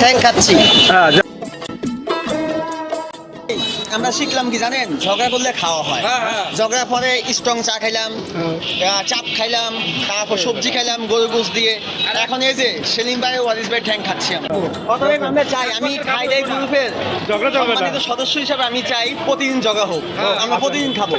ঠ্যাং খাচ্ছি। আমরা শিখলাম কি জানেন? ঝগড়া করলে খাওয়া হয়। ঝগড়া পরে স্ট্রং চা খাইলাম চাপ খাইলাম তারপর সবজি খাইলাম গরু গোস দিয়ে। আর এখন এই যে সেলিম ভাই ওয়ারিস ভাই ঠ্যাং খাচ্ছি আমরা। অতএব আমরা চাই আমি খাইলাই গ্রুপের। সদস্য হিসাবে আমি চাই প্রতিদিন জগা হোক। আমরা প্রতিদিন খাব।